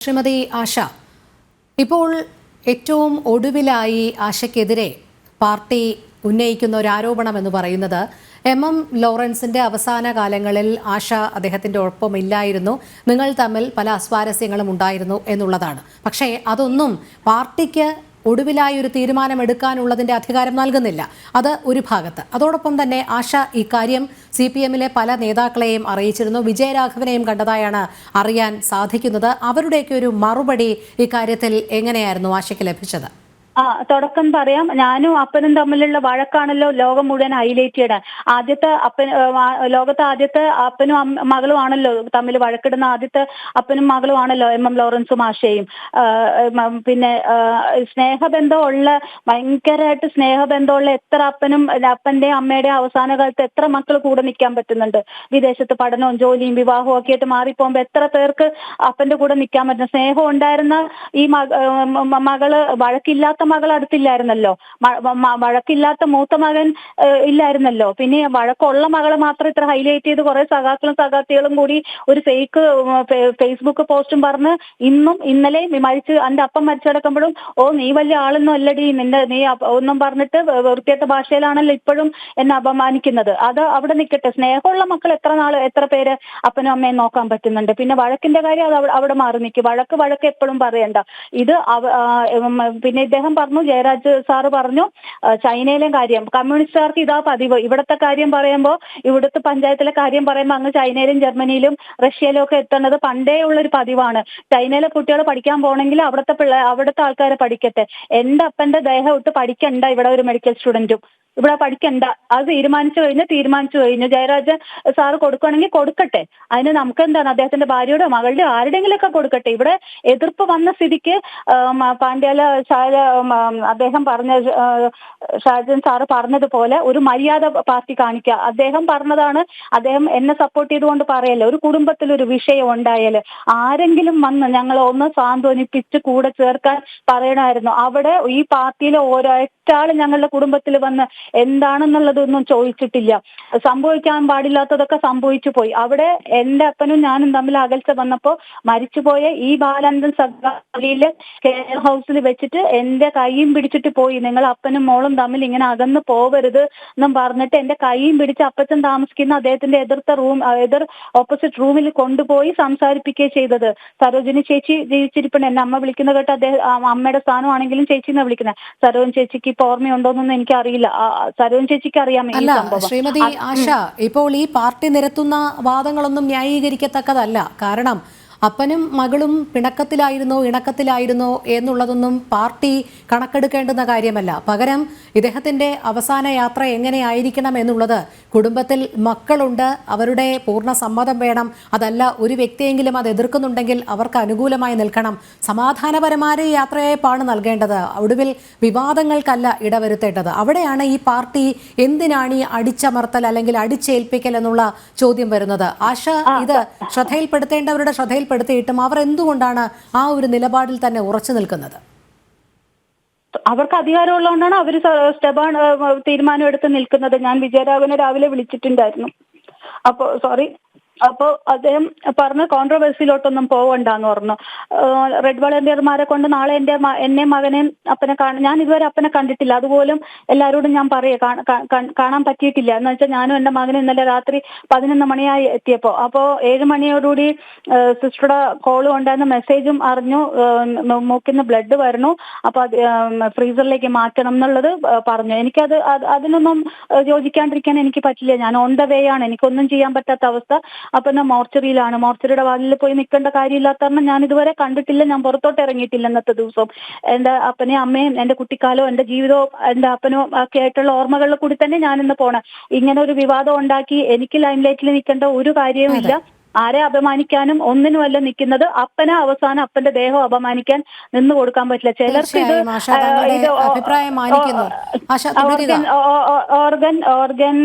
ശ്രീമതി ആശ ഇപ്പോൾ ഏറ്റവും ഒടുവിലായി ആശയ്ക്കെതിരെ പാർട്ടി ഉന്നയിക്കുന്ന ഒരു ആരോപണം എന്ന് പറയുന്നത് എം എം ലോറൻസിന്റെ അവസാന കാലങ്ങളിൽ ആശ അദ്ദേഹത്തിന്റെ ഒപ്പമില്ലായിരുന്നു നിങ്ങൾ തമ്മിൽ പല അസ്വാരസ്യങ്ങളും ഉണ്ടായിരുന്നു എന്നുള്ളതാണ്. പക്ഷേ അതൊന്നും പാർട്ടിക്ക് ഒടുവിലായി ഒരു തീരുമാനമെടുക്കാനുള്ളതിന്റെ അധികാരം നൽകുന്നില്ല. അത് ഒരു ഭാഗത്ത്. അതോടൊപ്പം തന്നെ ആശ ഇക്കാര്യം സി പി എമ്മിലെ പല നേതാക്കളെയും അറിയിച്ചിരുന്നു. വിജയരാഘവനെയും കണ്ടതായാണ് അറിയാൻ സാധിക്കുന്നത്. അവരുടെയൊക്കെ ഒരു മറുപടി ഇക്കാര്യത്തിൽ എങ്ങനെയായിരുന്നു ആശയ്ക്ക് ലഭിച്ചത്? ആ തുടക്കം പറയാം. ഞാനും അപ്പനും തമ്മിലുള്ള വഴക്കാണല്ലോ ലോകം മുഴുവൻ ഹൈലൈറ്റ് ചെയ്യണം ആദ്യത്തെ അപ്പൻ ലോകത്തെ ആദ്യത്തെ അപ്പനും മകളും ആണല്ലോ തമ്മിൽ വഴക്കിടുന്ന ആദ്യത്തെ അപ്പനും മകളും ആണല്ലോ എം എം ലോറൻസും ആശയും. പിന്നെ സ്നേഹബന്ധമുള്ള ഭയങ്കരമായിട്ട് സ്നേഹബന്ധമുള്ള എത്ര അപ്പനും അപ്പന്റെ അമ്മയുടെ അവസാന കാലത്ത് എത്ര മക്കൾ കൂടെ നിൽക്കാൻ പറ്റുന്നുണ്ട്? വിദേശത്ത് പഠനവും ജോലിയും വിവാഹവും ഒക്കെ ആയിട്ട് മാറിപ്പോകുമ്പോൾ എത്ര പേർക്ക് അപ്പന്റെ കൂടെ നിൽക്കാൻ പറ്റും സ്നേഹം ഉണ്ടായിരുന്ന ഈ മകൾ വഴക്കില്ലാത്ത മകൾ അടുത്തില്ലായിരുന്നല്ലോ. വഴക്കില്ലാത്ത മൂത്ത മകൻ ഇല്ലായിരുന്നല്ലോ. പിന്നെ വഴക്കുള്ള മകളെ മാത്രം ഇത്ര ഹൈലൈറ്റ് ചെയ്ത് കുറെ സഖാക്കളും സഖാത്തികളും കൂടി ഒരു ഫേക്ക് ഫേസ്ബുക്ക് പോസ്റ്റും പറഞ്ഞ് ഇന്നും ഇന്നലെയും മരിച്ച് എന്റെ അപ്പം മരിച്ചടക്കുമ്പോഴും ഓ നീ വലിയ ആളൊന്നും അല്ലടി. നിന്റെ നീ ഒന്നും പറഞ്ഞിട്ട് വൃത്തിയത്തെ ഭാഷയിലാണല്ലോ ഇപ്പോഴും എന്നെ അപമാനിക്കുന്നത്. അത് അവിടെ നിൽക്കട്ടെ സ്നേഹമുള്ള മക്കൾ എത്ര നാൾ എത്ര പേര് അപ്പനും അമ്മയും നോക്കാൻ പറ്റുന്നുണ്ട്. പിന്നെ വഴക്കിന്റെ കാര്യം അത് അവിടെ- മാറി നിൽക്കും. വഴക്ക് വഴക്ക് എപ്പോഴും പറയണ്ട. ഇത് പിന്നെ ഇദ്ദേഹം പറഞ്ഞു ജയരാജ് സാറ് പറഞ്ഞു ചൈനയിലെ കാര്യം കമ്മ്യൂണിസ്റ്റുകാർക്ക് ഇതാ പതിവ്. ഇവിടുത്തെ കാര്യം പറയുമ്പോൾ ഇവിടുത്തെ പഞ്ചായത്തിലെ കാര്യം പറയുമ്പോൾ അങ്ങ് ചൈനയിലും ജർമ്മനിയിലും റഷ്യയിലും ഒക്കെ എത്തുന്നത് പണ്ടേ ഉള്ളൊരു പതിവാണ്. ചൈനയിലെ കുട്ടികൾ പഠിക്കാൻ പോകണമെങ്കിൽ അവിടുത്തെ പിള്ളേർ അവിടുത്തെ ആൾക്കാരെ പഠിക്കട്ടെ. എന്റെ അപ്പന്റെ ദേഹം ഇട്ട് പഠിക്കണ്ട ഇവിടെ ഒരു മെഡിക്കൽ സ്റ്റുഡന്റും ഇവിടെ പഠിക്കണ്ട. അത് തീരുമാനിച്ചു കഴിഞ്ഞ് തീരുമാനിച്ചു കഴിഞ്ഞു. ജയരാജ് സാറ് കൊടുക്കുകയാണെങ്കിൽ കൊടുക്കട്ടെ. അതിന് നമുക്ക് എന്താണ് അദ്ദേഹത്തിന്റെ ഭാര്യയുടെ മകളുടെ ആരുടെങ്കിലും ഒക്കെ കൊടുക്കട്ടെ. ഇവിടെ എതിർപ്പ് വന്ന സ്ഥിതിക്ക് പാണ്ഡ്യാല ശാല അദ്ദേഹം പറഞ്ഞ ഷാജൻ സാറ് പറഞ്ഞതുപോലെ ഒരു മര്യാദ പാർട്ടി കാണിക്കുക. അദ്ദേഹം പറഞ്ഞതാണ് അദ്ദേഹം എന്നെ സപ്പോർട്ട് ചെയ്തുകൊണ്ട് പറയല്ലേ ഒരു കുടുംബത്തിൽ ഒരു വിഷയം ഉണ്ടായാൽ ആരെങ്കിലും വന്ന് ഞങ്ങളെ ഒന്ന് സാന്ത്വനിപ്പിച്ച് കൂടെ ചേർക്കാൻ പറയണമായിരുന്നു. അവിടെ ഈ പാർട്ടിയിലെ ഓരോറ്റാൾ ഞങ്ങളുടെ കുടുംബത്തിൽ വന്ന് എന്താണെന്നുള്ളതൊന്നും ചോദിച്ചിട്ടില്ല. സംഭവിക്കാൻ പാടില്ലാത്തതൊക്കെ സംഭവിച്ചു പോയി. അവിടെ എന്റെ അപ്പനും ഞാനും തമ്മിൽ അകൽച്ച വന്നപ്പോ മരിച്ചുപോയ ഈ ബാലാനന്ദൻ സർക്കാരിൽ കെയർ ഹൗസിൽ വെച്ചിട്ട് എന്റെ കൈയും പിടിച്ചിട്ട് പോയി. നിങ്ങൾ അപ്പനും മോളും തമ്മിൽ ഇങ്ങനെ അകന്ന് പോവരുത് എന്നും പറഞ്ഞിട്ട് എന്റെ കൈയും പിടിച്ച് അപ്പച്ചൻ താമസിക്കുന്ന അദ്ദേഹത്തിന്റെ എതിർത്ത റൂം എതിർ ഓപ്പോസിറ്റ് റൂമിൽ കൊണ്ടുപോയി സംസാരിപ്പിക്കുകയും ചെയ്തത്. സരോജിനി ചേച്ചി ജീവിച്ചിരിപ്പുണ്ട്. എന്നെ അമ്മ വിളിക്കുന്ന കേട്ട് അദ്ദേഹം അമ്മയുടെ സ്ഥാനമാണെങ്കിലും ചേച്ചി എന്നാ വിളിക്കുന്നത് സരോജൻ ചേച്ചിക്ക് ഇപ്പൊ ഓർമ്മയുണ്ടോന്നൊന്നും എനിക്ക് അറിയില്ല ആ, സരോജൻ ചേച്ചിക്ക് അറിയാം ഈ സംഭവം. ശ്രീമതി ആശ ഇപ്പോൾ ഈ പാർട്ടി നിരത്തുന്ന വാദങ്ങളൊന്നും ന്യായീകരിക്കത്തക്കതല്ല. കാരണം അപ്പനും മകളും പിണക്കത്തിലായിരുന്നോ ഇണക്കത്തിലായിരുന്നോ എന്നുള്ളതൊന്നും പാർട്ടി കണക്കെടുക്കേണ്ടുന്ന കാര്യമല്ല. പകരം ഇദ്ദേഹത്തിന്റെ അവസാന യാത്ര എങ്ങനെയായിരിക്കണം എന്നുള്ളത് കുടുംബത്തിൽ മക്കളുണ്ട് അവരുടെ പൂർണ സമ്മതം വേണം. അതല്ല ഒരു വ്യക്തിയെങ്കിലും അത് എതിർക്കുന്നുണ്ടെങ്കിൽ അവർക്ക് അനുകൂലമായി നിൽക്കണം. സമാധാനപരമായ യാത്രയായിപ്പാണ് നൽകേണ്ടത്. ഒടുവിൽ വിവാദങ്ങൾക്കല്ല ഇടവരുത്തേണ്ടത്. അവിടെയാണ് ഈ പാർട്ടി എന്തിനാണ് ഈ അടിച്ചമർത്തൽ അല്ലെങ്കിൽ അടിച്ചേൽപ്പിക്കൽ എന്നുള്ള ചോദ്യം വരുന്നത്? ആശ ഇത് ശ്രദ്ധയിൽപ്പെടുത്തേണ്ടവരുടെ ശ്രദ്ധയിൽപ്പെടുത്തിയിട്ടും അവർ എന്തുകൊണ്ടാണ് ആ ഒരു നിലപാടിൽ തന്നെ ഉറച്ചു നിൽക്കുന്നത്? അവർക്ക് അധികാരമുള്ളതുകൊണ്ടാണ് അവർ സ്റ്റെബാൻ തീരുമാനം എടുത്ത് നിൽക്കുന്നത്. ഞാൻ വിജയരാഘവനെ രാവിലെ വിളിച്ചിട്ടുണ്ടായിരുന്നു. അപ്പോ സോറി അപ്പോ അദ്ദേഹം പറഞ്ഞ കോൺട്രവേഴ്സിയിലോട്ടൊന്നും പോവണ്ടെന്ന് പറഞ്ഞു. റെഡ് വളണ്ടിയർമാരെ കൊണ്ട് നാളെ എന്റെ എന്നെ മകനെയും അപ്പനെ കാണാൻ ഞാൻ ഇതുവരെ അപ്പനെ കണ്ടിട്ടില്ല. അതുപോലും എല്ലാവരോടും ഞാൻ പറയാ കാ- കാ- കാ- കാണാൻ പറ്റിയിട്ടില്ല. എന്ന് വെച്ചാൽ ഞാനും എന്റെ മകനും ഇന്നലെ രാത്രി പതിനൊന്ന് മണിയായി എത്തിയപ്പോ. അപ്പോ ഏഴ് മണിയോടുകൂടി സിസ്റ്ററുടെ കോളും ഉണ്ടായിരുന്ന മെസ്സേജും അറിഞ്ഞു. മൂക്കിന്ന് ബ്ലഡ് വരുന്നു. അപ്പൊ അത് ഫ്രീസറിലേക്ക് മാറ്റണം എന്നുള്ളത് പറഞ്ഞു. എനിക്കത് അതിനൊന്നും യോജിക്കാണ്ടിരിക്കാൻ എനിക്ക് പറ്റില്ല. ഞാൻ ഓൺ ദ വേ ആണ്. എനിക്കൊന്നും ചെയ്യാൻ പറ്റാത്ത അവസ്ഥ. അപ്പൊ ഞാൻ മോർച്ചറിയിലാണ്? മോർച്ചറിയുടെ വാതിലിൽ പോയി നിൽക്കേണ്ട കാര്യമില്ലാത്ത കാരണം ഞാൻ ഇതുവരെ കണ്ടിട്ടില്ല. ഞാൻ പുറത്തോട്ട് ഇറങ്ങിയിട്ടില്ല ഇന്നത്തെ ദിവസം. എന്റെ അപ്പനെ അമ്മയും എന്റെ കുട്ടിക്കാലവും എന്റെ ജീവിതവും എന്റെ അപ്പനോ ഒക്കെ ആയിട്ടുള്ള ഓർമ്മകളിൽ കൂടി തന്നെ ഞാൻ ഇന്ന് പോണേ. ഇങ്ങനെ ഒരു വിവാദം ഉണ്ടാക്കി എനിക്ക് ലൈം ലൈറ്റിൽ നിൽക്കേണ്ട ഒരു കാര്യവും ഇല്ല ആരെ അപമാനിക്കാനും ഒന്നിനുമല്ല നിൽക്കുന്നത് അപ്പനെ അവസാനം അപ്പന്റെ ദേഹം അപമാനിക്കാൻ നിന്ന് കൊടുക്കാൻ പറ്റില്ല. ചിലർക്ക് ഇത് ഓർഗൻ ഓർഗൻ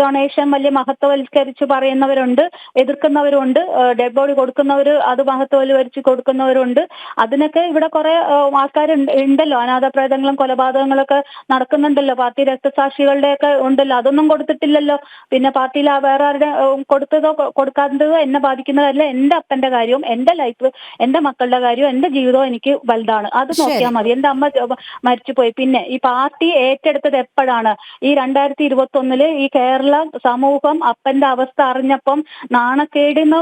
ഡൊണേഷൻ വലിയ മഹത്വവൽക്കരിച്ച് പറയുന്നവരുണ്ട് എതിർക്കുന്നവരുണ്ട് ഡെഡ് ബോഡി കൊടുക്കുന്നവർ അത് മഹത്വവൽക്കരിച്ച് കൊടുക്കുന്നവരുണ്ട്. അതിനൊക്കെ ഇവിടെ കുറെ ആൾക്കാർ ഉണ്ടല്ലോ. അനാഥപ്രേതങ്ങളും കൊലപാതകങ്ങളൊക്കെ നടക്കുന്നുണ്ടല്ലോ. പാർട്ടി രക്തസാക്ഷികളുടെ ഒക്കെ ഉണ്ടല്ലോ. അതൊന്നും കൊടുത്തിട്ടില്ലല്ലോ. പിന്നെ പാർട്ടിയിൽ വേറെ ആരുടെ കൊടുത്തതോ കൊടുക്കാത്തതോ എന്നെ ബാധിക്കുന്നതല്ല എന്റെ അപ്പന്റെ കാര്യവും എന്റെ ലൈഫ് എന്റെ മക്കളുടെ കാര്യവും എന്റെ ജീവിതവും എനിക്ക് വലുതാണ്. അത് നോക്കിയാൽ മതി. എന്റെ അമ്മ മരിച്ചു മരിച്ചുപോയി. പിന്നെ ഈ പാർട്ടി ഏറ്റെടുത്തത് എപ്പോഴാണ്? ഈ രണ്ടായിരത്തി ഇരുപത്തി ഒന്നിൽ ഈ കേരള സമൂഹം അപ്പന്റെ അവസ്ഥ അറിഞ്ഞപ്പം നാണക്കേടിന്ന്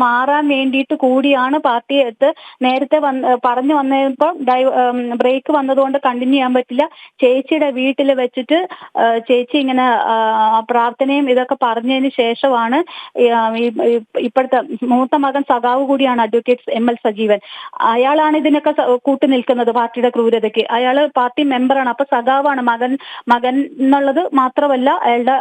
മാറാൻ വേണ്ടിയിട്ട് കൂടിയാണ് പാർട്ടി എടുത്ത് നേരത്തെ വന്ന് പറഞ്ഞു വന്നപ്പോൾ ബ്രേക്ക് വന്നതുകൊണ്ട് കണ്ടിന്യൂ ചെയ്യാൻ പറ്റില്ല. ചേച്ചിയുടെ വീട്ടിൽ വെച്ചിട്ട് ചേച്ചി ഇങ്ങനെ പ്രാർത്ഥനയും ഇതൊക്കെ പറഞ്ഞതിന് ശേഷമാണ് ഈ- ഇപ്പോഴത്തെ മൂത്ത മകൻ സഖാവ് കൂടിയാണ് അഡ്വക്കേറ്റ് എം എൽ സജീവൻ. അയാളാണ് ഇതിനൊക്കെ കൂട്ടി നിൽക്കുന്നത് പാർട്ടിയുടെ ക്രൂരതയ്ക്ക്. അയാൾ പാർട്ടി മെമ്പറാണ് അപ്പൊ സഖാവാണ് മകൻ മകൻ എന്നുള്ളത് മാത്രമല്ല അയാളുടെ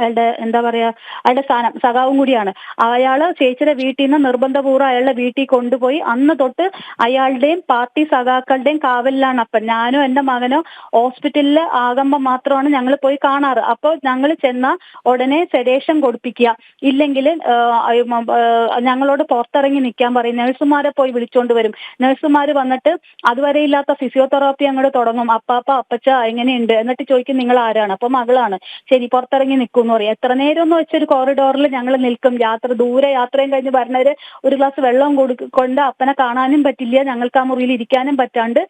അയാളുടെ എന്താ പറയാ അയാളുടെ സ്ഥാനം. സഖാവും കൂടിയാണ്. അയാൾ ചേച്ചിയുടെ വീട്ടിൽ നിന്ന് നിർബന്ധപൂർവം അയാളുടെ വീട്ടിൽ കൊണ്ടുപോയി അന്ന് തൊട്ട് അയാളുടെയും പാർട്ടി സഖാക്കളുടെയും കാവലിലാണ് അപ്പൻ. ഞാനും എന്റെ മകനോ ഹോസ്പിറ്റലിൽ ആകുമ്പോൾ മാത്രമാണ് ഞങ്ങൾ പോയി കാണാറ്. അപ്പോൾ ഞങ്ങൾ ചെന്ന ഉടനെ സെഡേഷൻ കൊടുപ്പിക്കുക. ഇല്ലെങ്കിൽ ഞങ്ങളോട് പുറത്തിറങ്ങി നിൽക്കാൻ പറയും. നഴ്സുമാരെ പോയി വിളിച്ചുകൊണ്ട് വരും. നഴ്സുമാർ വന്നിട്ട് അതുവരെ ഇല്ലാത്ത ഫിസിയോതെറാപ്പി അങ്ങോട്ട് തുടങ്ങും. അപ്പാപ്പ അപ്പച്ച എങ്ങനെയുണ്ട്? എന്നിട്ട് ചോദിക്കും നിങ്ങൾ ആരാണ്? അപ്പൊ മകളാണ്. ശരി പുറത്തിറങ്ങി നിൽക്കും എന്ന് പറയും. എത്ര നേരം എന്ന് വെച്ചൊരു കോറിഡോറിൽ ഞങ്ങൾ നിൽക്കും. യാത്ര ദൂരെ യാത്രയും കഴിഞ്ഞ് വരുന്നവര് ഒരു ഗ്ലാസ് വെള്ളം കൊടുക്കൊണ്ട് അപ്പനെ കാണാനും പറ്റില്ല. ഞങ്ങൾക്ക് ആ മുറിയിൽ ഇരിക്കാനും പറ്റാണ്ട്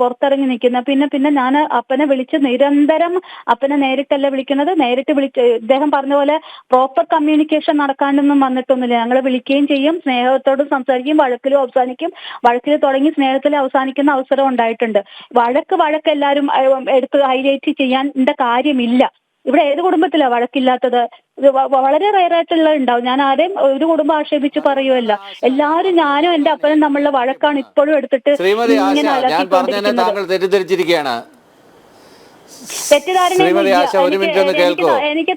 പുറത്തിറങ്ങി നിൽക്കുന്ന പിന്നെ പിന്നെ ഞാൻ അപ്പനെ വിളിച്ച് നിരന്തരം അപ്പനെ നേരിട്ടല്ല വിളിക്കുന്നത്. നേരിട്ട് വിളിച്ച് ഇദ്ദേഹം പറഞ്ഞ പോലെ പ്രോപ്പർ കമ്മ്യൂണിക്കേഷൻ നടക്കാനൊന്നും വന്നിട്ടൊന്നുമില്ല. ഞങ്ങൾ വിളിക്കുകയും ചെയ്യും സ്നേഹത്തോട് സംസാരിക്കും വഴക്കിലും അവസാനിക്കും. വഴക്കിൽ തുടങ്ങി സ്നേഹത്തിൽ അവസാനിക്കുന്ന അവസരം ഉണ്ടായിട്ടുണ്ട്. വഴക്ക് വഴക്ക് എല്ലാവരും എടുത്ത് ഹൈലൈറ്റ് ചെയ്യാൻ കാര്യമില്ല. ഇവിടെ ഏത് കുടുംബത്തിലാ വഴക്കില്ലാത്തത്? വളരെ റയറായിട്ടുള്ള ഉണ്ടാവും. ഞാൻ ആരെയും ഒരു കുടുംബം ആക്ഷേപിച്ച് പറയുമല്ല എല്ലാവരും ഞാനും എന്റെ അപ്പനും തമ്മിലുള്ള വഴക്കാണ് ഇപ്പോഴും എടുത്തിട്ട് ഇങ്ങനെ ഞാൻ പറഞ്ഞതിനെ താങ്കൾ തെറ്റിദ്ധരിച്ചിരിക്കുകയാണ്. തെറ്റിദ്ധാരണ ശ്രീമതി ആശ ഒരു മിനിറ്റ് ഒന്ന് കേൾക്കൂ.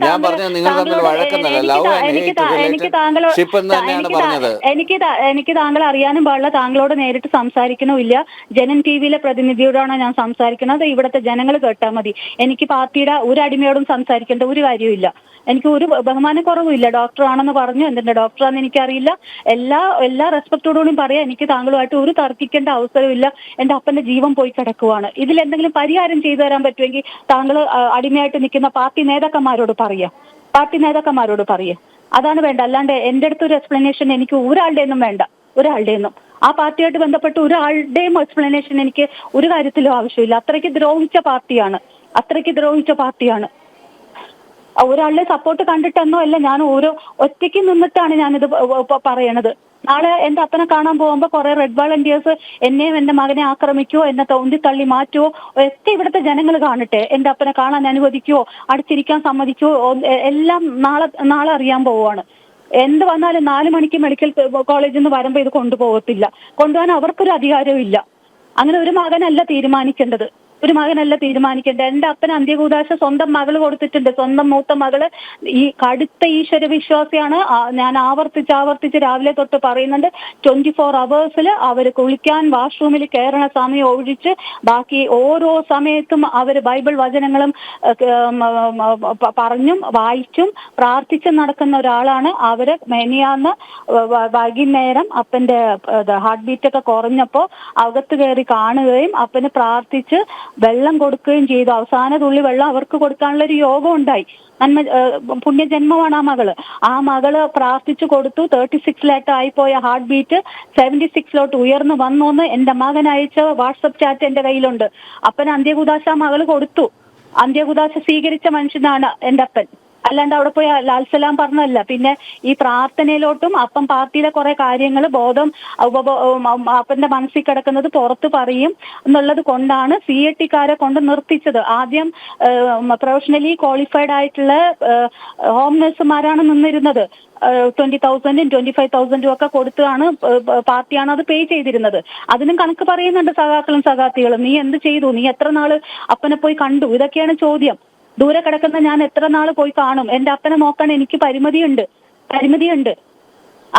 ഞാൻ പറഞ്ഞത് നിങ്ങൾ തമ്മിൽ വഴക്കെന്നല്ല. ലവ് ഷിപ്പ് എന്ന് തന്നെയാണ് പറഞ്ഞത്. എനിക്ക് എനിക്ക് താങ്കൾ അറിയാനും പാടില്ല. താങ്കളോട് നേരിട്ട് സംസാരിക്കണമില്ല. ജനൻ ടി വിയിലെ പ്രതിനിധിയോടാണ് ഞാൻ സംസാരിക്കുന്നത് ഇവിടുത്തെ ജനങ്ങൾ കേട്ടാൽ മതി. എനിക്ക് പാർട്ടിയുടെ ഒരു അടിമയോടും സംസാരിക്കേണ്ട ഒരു കാര്യമില്ല എനിക്ക് ഒരു ബഹുമാനക്കുറവുമില്ല. ഡോക്ടർ ആണെന്ന് പറഞ്ഞു. എന്തിന്റെ ഡോക്ടറാണെന്ന് എനിക്കറിയില്ല. എല്ലാ എല്ലാ റെസ്പെക്ടോടുകൂടിയും പറയാം എനിക്ക് താങ്കളുമായിട്ട് ഒരു തർക്കിക്കേണ്ട അവസരമില്ല എന്റെ അപ്പന്റെ ജീവൻ പോയി കിടക്കുവാണ്. ഇതിൽ എന്തെങ്കിലും പരിഹാരം ചെയ്തു തരാൻ പറ്റുമെങ്കിൽ താങ്കൾ അടിമയായിട്ട് നിൽക്കുന്ന പാർട്ടി നേതാക്കന്മാരോട് പറയുക പാർട്ടി നേതാക്കന്മാരോട് പറയുക അതാണ് വേണ്ട. അല്ലാണ്ട് എന്റെ അടുത്ത് ഒരു എക്സ്പ്ലനേഷൻ എനിക്ക് ഒരാളുടെ ഒന്നും വേണ്ട. ഒരാളുടെ ഒന്നും ആ പാർട്ടിയായിട്ട് ബന്ധപ്പെട്ട് ഒരാളുടെയും എക്സ്പ്ലനേഷൻ എനിക്ക് ഒരു കാര്യത്തിലും ആവശ്യമില്ല. അത്രയ്ക്ക് ദ്രോഹിച്ച പാർട്ടിയാണ്. അത്രയ്ക്ക് ദ്രോഹിച്ച പാർട്ടിയാണ്. ഒരാളുടെ സപ്പോർട്ട് കണ്ടിട്ടെന്നോ അല്ല ഞാൻ ഓരോ ഒറ്റയ്ക്ക് നിന്നിട്ടാണ് ഞാനിത് പറയണത്. നാളെ എന്റെ അപ്പനെ കാണാൻ പോകുമ്പോ കുറെ റെഡ് വളണ്ടിയേഴ്സ് എന്നെയും എന്റെ മകനെ ആക്രമിക്കുവോ എന്നെ തോണ്ടി തള്ളി മാറ്റുവോ ഒക്കെ ഇവിടുത്തെ ജനങ്ങൾ കാണട്ടെ. എന്റെ അപ്പനെ കാണാൻ അനുവദിക്കുവോ അടിച്ചിരിക്കാൻ സമ്മതിക്കുവോ എല്ലാം നാളെ നാളെ അറിയാൻ പോവുകയാണ് എന്ത് വന്നാലും നാല് മണിക്ക് മെഡിക്കൽ കോളേജിൽ നിന്ന് വരുമ്പോ ഇത് കൊണ്ടുപോകത്തില്ല. കൊണ്ടുപോകാൻ അവർക്കൊരു അധികാരവും ഇല്ല. അങ്ങനെ ഒരു മകനല്ല തീരുമാനിക്കേണ്ടത്. ഒരു മകനല്ല തീരുമാനിക്കേണ്ടത്. എന്റെ അപ്പൻ അന്ത്യകൂദാശ സ്വന്തം മകൾ കൊടുത്തിട്ടുണ്ട്. സ്വന്തം മൂത്ത മകൾ ഈ കടുത്ത ഈശ്വര വിശ്വാസിയാണ്. ഞാൻ ആവർത്തിച്ച് ആവർത്തിച്ച് രാവിലെ തൊട്ട് പറയുന്നുണ്ട്. ട്വന്റി ഫോർ അവേഴ്സിൽ അവർ കുളിക്കാൻ വാഷ്റൂമിൽ കയറണ സമയം ഒഴിച്ച് ബാക്കി ഓരോ സമയത്തും അവർ ബൈബിൾ വചനങ്ങളും പറഞ്ഞും വായിച്ചും പ്രാർത്ഥിച്ചും നടക്കുന്ന ഒരാളാണ് അവർ. മെനിയാന്ന് വൈകുന്നേരം അപ്പന്റെ ഹാർട്ട് ബീറ്റ് ഒക്കെ കുറഞ്ഞപ്പോ അകത്ത് കയറി കാണുകയും അപ്പന് പ്രാർത്ഥിച്ച് വെള്ളം കൊടുക്കുകയും ചെയ്തു. അവസാന തുള്ളി വെള്ളം അവർക്ക് കൊടുക്കാനുള്ള ഒരു യോഗം ഉണ്ടായി. നന്മ പുണ്യജന്മമാണ് ആ മകൾ. ആ മകൾ പ്രാർത്ഥിച്ചു കൊടുത്തു. തേർട്ടി സിക്സിലായിട്ട് ആയിപ്പോയ ഹാർട്ട് ബീറ്റ് സെവന്റി സിക്സിലോട്ട് ഉയർന്നു വന്നു എന്ന് എന്റെ മകൻ അയച്ച വാട്സപ്പ് ചാറ്റ് എന്റെ കയ്യിലുണ്ട്. അപ്പൻ അന്ത്യകുദാശ മകൾ കൊടുത്തു. അന്ത്യകുദാശ സ്വീകരിച്ച മനുഷ്യനാണ് എന്റെ അപ്പൻ. അല്ലാണ്ട് അവിടെ പോയി ലാൽസലാം പറഞ്ഞല്ല പിന്നെ ഈ പ്രാർത്ഥനയിലോട്ടും അപ്പം പാർട്ടിയിലെ കുറെ കാര്യങ്ങൾ ബോധം അപ്പന്റെ മനസ്സിൽ കിടക്കുന്നത് പുറത്ത് പറയും എന്നുള്ളത് കൊണ്ടാണ് സി എ ടിക്കാരെ കൊണ്ട് നിർത്തിച്ചത്. ആദ്യം പ്രൊഫഷണലി ക്വാളിഫൈഡ് ആയിട്ടുള്ള ഹോം നഴ്സുമാരാണ് നിന്നിരുന്നത്. ട്വന്റി തൗസൻഡും ട്വന്റി ഫൈവ് തൗസൻഡും ഒക്കെ കൊടുത്താണ് പാർട്ടിയാണ് അത് പേ ചെയ്തിരുന്നത്. അതിനും കണക്ക് പറയുന്നുണ്ട് സഖാക്കളും സഖാത്തികളും. നീ എന്ത് ചെയ്തു? നീ എത്ര നാൾ അപ്പനെ പോയി കണ്ടു? ഇതൊക്കെയാണ് ചോദ്യം. ദൂരെ കിടക്കുന്ന ഞാൻ എത്ര നാൾ പോയി കാണും? എന്റെ അപ്പനെ നോക്കാൻ എനിക്ക് പരിമിതിയുണ്ട്. പരിമിതിയുണ്ട്.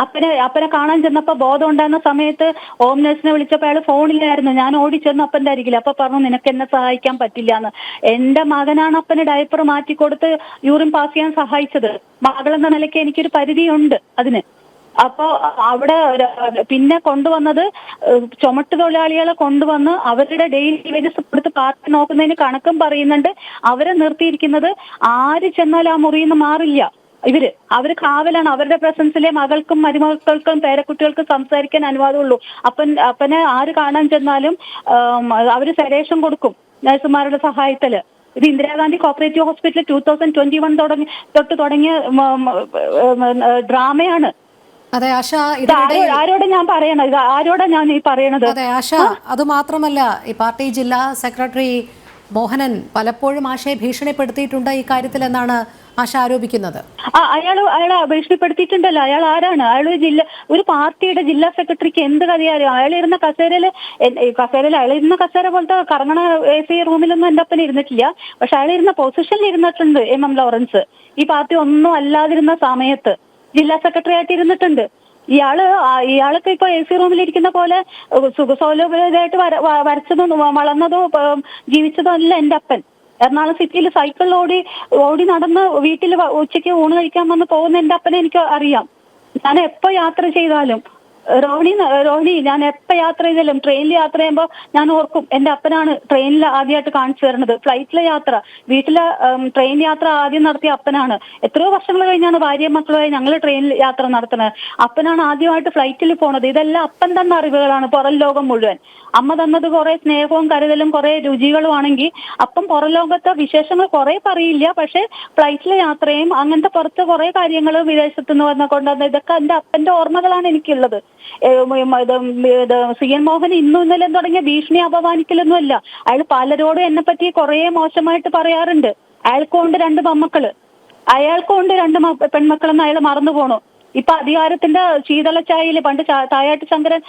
അപ്പനെ അപ്പനെ കാണാൻ ചെന്നപ്പോ ബോധം ഉണ്ടായിരുന്ന സമയത്ത് ഹോം നഴ്സിനെ വിളിച്ചപ്പോൾ അയാൾ ഫോണിലായിരുന്നു. ഞാൻ ഓടി ചെന്ന് അപ്പന്റെ അരികിൽ. അപ്പൊ പറഞ്ഞു നിനക്ക് എന്നെ സഹായിക്കാൻ പറ്റില്ല എന്ന് എന്റെ മകനാണ് അപ്പന് ഡയപ്പർ മാറ്റി കൊടുത്ത് യൂറിൻ പാസ് ചെയ്യാൻ സഹായിച്ചത്. മകളെന്ന നിലയ്ക്ക് എനിക്കൊരു പരിധിയുണ്ട് അതിന്. അപ്പോ അവിടെ പിന്നെ കൊണ്ടുവന്നത് ചുമട്ട് തൊഴിലാളികളെ കൊണ്ടുവന്ന് അവരുടെ ഡെയിലി വേജസ് കൊടുത്ത് പാർട്ടി നോക്കുന്നതിന് കണക്കും പറയുന്നുണ്ട്. അവരെ നിർത്തിയിരിക്കുന്നത് ആര് ചെന്നാൽ ആ മുറിയിൽ നിന്ന് മാറില്ല. ഇവർ അവർ കാവലാണ്. അവരുടെ പ്രസൻസിലെ മകൾക്കും മരുമക്കൾക്കും പേരക്കുട്ടികൾക്കും സംസാരിക്കാൻ അനുവാദമുള്ളൂ. അപ്പൻ അപ്പനെ ആര് കാണാൻ ചെന്നാലും അവർ സരേഷം കൊടുക്കും നഴ്സുമാരുടെ സഹായത്തിൽ. ഇത് Indira Gandhi cooperative hospital two thousand twenty one തുടങ്ങി തൊട്ട് തുടങ്ങിയ ഡ്രാമയാണ്. അതെ ആശ ആരോടാ ഞാൻ പറയണത്? ആരോടാ ഞാൻ ഈ പറയണത്? അതെ ആശ അത് മാത്രമല്ല ഈ പാർട്ടി ജില്ലാ സെക്രട്ടറി മോഹനൻ പലപ്പോഴും ആശയെ ഭീഷണിപ്പെടുത്തിയിട്ടുണ്ട് ഈ കാര്യത്തിൽ എന്നാണ് ആശ ആരോപിക്കുന്നത്. അയാൾ അയാൾ ഭീഷണിപ്പെടുത്തിയിട്ടുണ്ടല്ലോ. അയാൾ ആരാണ്? അയാൾ ഒരു ജില്ല ഒരു പാർട്ടിയുടെ ജില്ലാ സെക്രട്ടറിക്ക് എന്ത് കഥയാലും അയാൾ ഇരുന്ന കസേരയിൽ ഈ കസേരയിൽ അയാൾ ഇരുന്ന കസേര പോലത്തെ കറങ്ങണ എ സി റൂമിലൊന്നും എന്റെ അപ്പന ഇരുന്നിട്ടില്ല. പക്ഷെ അയാൾ ഇരുന്ന പൊസിഷനിൽ ഇരുന്നിട്ടുണ്ട് എം എം ലോറൻസ്. ഈ പാർട്ടി ഒന്നും അല്ലാതിരുന്ന സമയത്ത്. ജില്ലാ സെക്രട്ടറി ആയിട്ട് ഇരുന്നിട്ടുണ്ട് ഇയാൾ ഇയാൾക്ക് ഇപ്പൊ എ സി റൂമിലിരിക്കുന്ന പോലെ സുഖസൗലഭ്യമായിട്ട് വര- വരച്ചതും വളർന്നതോ ജീവിച്ചതോ അല്ല എന്റെ അപ്പൻ. എറണാകുളം സിറ്റിയിൽ സൈക്കിളിൽ ഓടി ഓടി നടന്ന് വീട്ടിൽ ഉച്ചയ്ക്ക് ഊണ് കഴിക്കാൻ വന്ന് പോകുന്ന എന്റെ അപ്പനെ എനിക്ക് അറിയാം. ഞാൻ എപ്പോ യാത്ര ചെയ്താലും റോണി റോഹിണി ഞാൻ എപ്പ യാത്ര ചെയ്താലും ട്രെയിനിൽ യാത്ര ചെയ്യുമ്പോൾ ഞാൻ ഓർക്കും എന്റെ അപ്പനാണ് ട്രെയിനിൽ ആദ്യമായിട്ട് കാണിച്ചു തരുന്നത്. ഫ്ലൈറ്റിലെ യാത്ര. വീട്ടിലെ ട്രെയിൻ യാത്ര ആദ്യം നടത്തിയ അപ്പനാണ്. എത്രയോ വർഷങ്ങൾ കഴിഞ്ഞാണ് ഭാര്യയും മക്കളുമായി ഞങ്ങൾ ട്രെയിനിൽ യാത്ര നടത്തുന്നത്. അപ്പനാണ് ആദ്യമായിട്ട് ഫ്ലൈറ്റിൽ പോണത്. ഇതെല്ലാം അപ്പൻ തന്ന അറിവുകളാണ് പുറം ലോകം മുഴുവൻ. അമ്മ തന്നത് കുറെ സ്നേഹവും കരുതലും കുറെ രുചികളും ആണെങ്കിൽ അപ്പം പുറം ലോകത്തെ വിശേഷങ്ങൾ കുറെ പറയില്ല. പക്ഷെ ഫ്ലൈറ്റിലെ യാത്രയും അങ്ങനത്തെ പുറത്ത് കുറെ കാര്യങ്ങൾ വിദേശത്ത് നിന്ന് വന്ന കൊണ്ടുവന്ന ഇതൊക്കെ എന്റെ അപ്പന്റെ ഓർമ്മകളാണ് എനിക്കുള്ളത്. ഇത് സി എൻ മോഹൻ ഇന്നും ഇന്നലെ തുടങ്ങിയ ഭീഷണി അപമാനിക്കലൊന്നും അല്ല അയാൾ പലരോടും എന്നെ പറ്റി കുറെ മോശമായിട്ട് പറയാറുണ്ട്. അയാൾക്കുണ്ട് രണ്ട് മമ്മക്കൾ. അയാൾക്കുണ്ട് രണ്ട് പെൺമക്കളെന്ന് അയാൾ മറന്നു പോണു. ഇപ്പൊ അധികാരത്തിന്റെ ശീതളഛായയിൽ പണ്ട് തായാട്ട് ശങ്കരൻ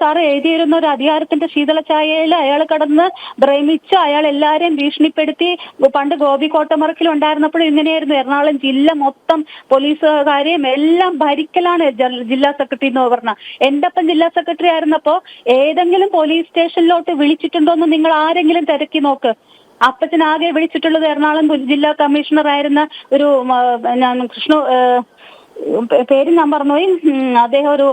സാറ് എഴുതിയിരുന്ന ഒരു അധികാരത്തിന്റെ ശീതളഛായയിൽ അയാൾ കടന്ന് ഭ്രമിച്ച് അയാൾ എല്ലാരെയും ഭീഷണിപ്പെടുത്തി പണ്ട് ഗോപി കോട്ടമറക്കിൽ ഉണ്ടായിരുന്നപ്പോഴും ഇങ്ങനെയായിരുന്നു എറണാകുളം ജില്ല മൊത്തം പോലീസുകാരെയും എല്ലാം ഭരിക്കലാണ് ജില്ലാ സെക്രട്ടറി എന്ന് പറഞ്ഞ. എന്റെ ഒപ്പം ജില്ലാ സെക്രട്ടറി ആയിരുന്നപ്പോ ഏതെങ്കിലും പോലീസ് സ്റ്റേഷനിലോട്ട് വിളിച്ചിട്ടുണ്ടോ എന്ന് നിങ്ങൾ ആരെങ്കിലും തിരക്കി നോക്ക്. അപ്പച്ചനാകെ വിളിച്ചിട്ടുള്ളത് എറണാകുളം ജില്ലാ കമ്മീഷണർ ആയിരുന്ന ഒരു കൃഷ്ണ പേര് ഞാൻ പറഞ്ഞുപോയി ഉം, അദ്ദേഹം ഒരു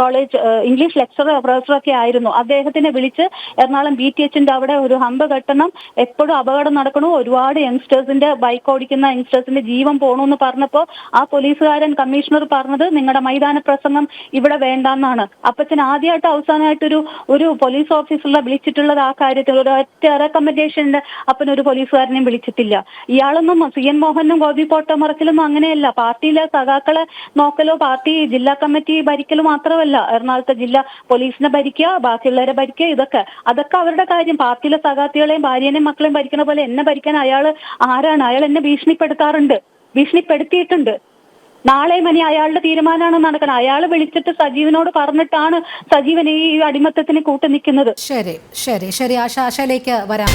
കോളേജ് ഇംഗ്ലീഷ് ലെക്ചറർ പ്രൊഫസറൊക്കെ ആയിരുന്നു. അദ്ദേഹത്തിനെ വിളിച്ച് എറണാകുളം ബി ടി എച്ചിന്റെ അവിടെ ഒരു ഹമ്പ് കെട്ടണം. എപ്പോഴും അപകടം നടക്കണു. ഒരുപാട് യങ്സ്റ്റേഴ്സിന്റെ ബൈക്ക് ഓടിക്കുന്ന യങ്സ്റ്റേഴ്സിന്റെ ജീവൻ പോണെന്ന് പറഞ്ഞപ്പോ ആ പോലീസുകാരൻ കമ്മീഷണർ പറഞ്ഞത് നിങ്ങളുടെ മൈതാന പ്രസംഗം ഇവിടെ വേണ്ടെന്നാണ്. അപ്പച്ചൻ ആദ്യമായിട്ട് അവസാനമായിട്ടൊരു ഒരു പോലീസ് ഓഫീസറിനെ വിളിച്ചിട്ടുള്ളത് ആ കാര്യത്തിൽ. ഒരു ഒറ്റ റെക്കമെൻഡേഷന്റെ അപ്പൻ ഒരു പോലീസുകാരനെയും വിളിച്ചിട്ടില്ല. ഇയാളൊന്നും സി എൻ മോഹനും ഗോപി പോട്ടമറക്കിലൊന്നും അങ്ങനെയല്ല. പാർട്ടിയിലെ സഖാക്കളെ നോക്കലോ? പാർട്ടി ജില്ലാ കമ്മിറ്റി ഭരിക്കലോ മാത്രമല്ല എറണാകുളത്തെ ജില്ലാ പോലീസിനെ ഭരിക്കുക ബാക്കിയുള്ളവരെ ഭരിക്കുക ഇതൊക്കെ. അതൊക്കെ അവരുടെ കാര്യം. പാർട്ടിയിലെ സഖാത്തികളെയും ഭാര്യനെയും മക്കളെയും ഭരിക്കുന്ന പോലെ എന്നെ ഭരിക്കാൻ അയാൾ ആരാണ്? അയാൾ എന്നെ ഭീഷണിപ്പെടുത്താറുണ്ട്. ഭീഷണിപ്പെടുത്തിയിട്ടുണ്ട്. നാളെ മണി അയാളുടെ തീരുമാനമാണ് നടക്കുന്നത് അയാൾ വിളിച്ചിട്ട് സജീവനോട് പറഞ്ഞിട്ടാണ് സജീവൻ ഈ അടിമത്തത്തിന് കൂട്ടു നിൽക്കുന്നത്. ശരി ശരി. ശരി ആശ ആശയിലേക്ക് വരാം.